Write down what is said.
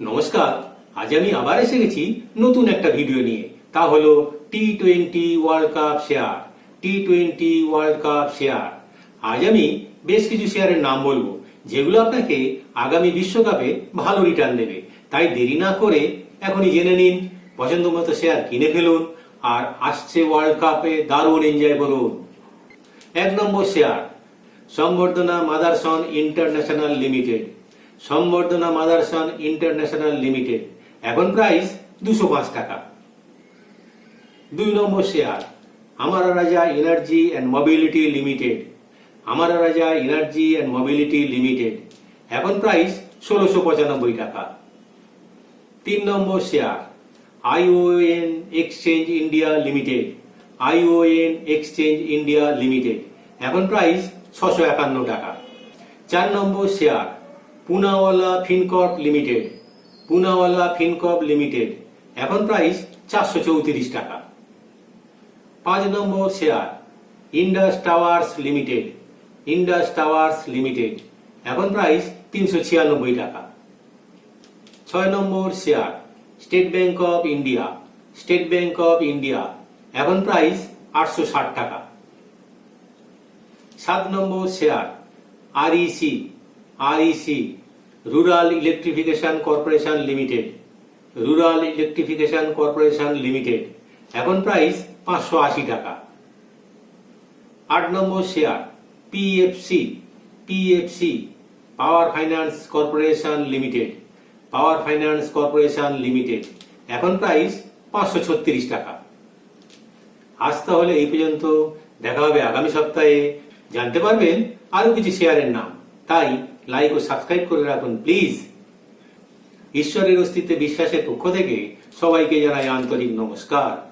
নমস্কার, আজ আমি আবার এসে গেছি নতুন একটা ভিডিও নিয়ে। তা হলো T twenty world cup share T twenty world cup share আজ আমি বেশ কিছু শেয়ারের নাম বলব, যেগুলো আপনাকে আগামী বিশ্বকাপে ভালো রিটার্ন দেবে। তাই দেরি না করে এখনই জেনে নিন পছন্দ মতো শেয়ার কিনে ফেলুন, আর আসছে ওয়ার্ল্ড কাপে দারুণ এনজয় করুন। এক নম্বর শেয়ার সম্বর্ধনা Motherson international limited. Samvardhana Motherson international limited. এখন প্রাইস দুশো পাঁচ টাকা। দুই নম্বর শেয়ার, আমার Raja energy and mobility limited. Amara Raja energy and mobility limited. এখন প্রাইস ষোলোশো পঁচানব্বই টাকা। তিন নম্বর share, ION exchange India limited. ION exchange India limited. এখন প্রাইস ছশো একান্ন টাকা। চার নম্বর share Poonawalla Fincorp limited, Poonawalla Fincorp limited. এখন প্রাইস চারশো চৌত্রিশ টাকা। পাঁচ নম্বর share Indus Towers limited Indus Towers limited এখন প্রাইস তিনশো ছিয়ানব্বই টাকা। ছয় নম্বর share State Bank of India State Bank of India এখন প্রাইস আটশো ষাট টাকা। সাত নম্বর share REC REC rural electrification corporation limited, rural electrification corporation limited. এখন প্রাইস পাঁচশো আশি টাকা। আট নম্বর share, PFC PFC, power finance corporation limited, power finance corporation limited. এখন প্রাইস পাঁচশো ছত্রিশ টাকা। আজ তাহলে এই পর্যন্ত। দেখা হবে আগামী সপ্তাহে। জানতে পারবেন আরও কিছু শেয়ারের নাম। তাই লাইক ও সাবস্ক্রাইব করে রাখুন, প্লিজ। ঈশ্বরের অস্তিত্বে বিশ্বাসের পক্ষ থেকে সবাইকে জানাই আন্তরিক নমস্কার।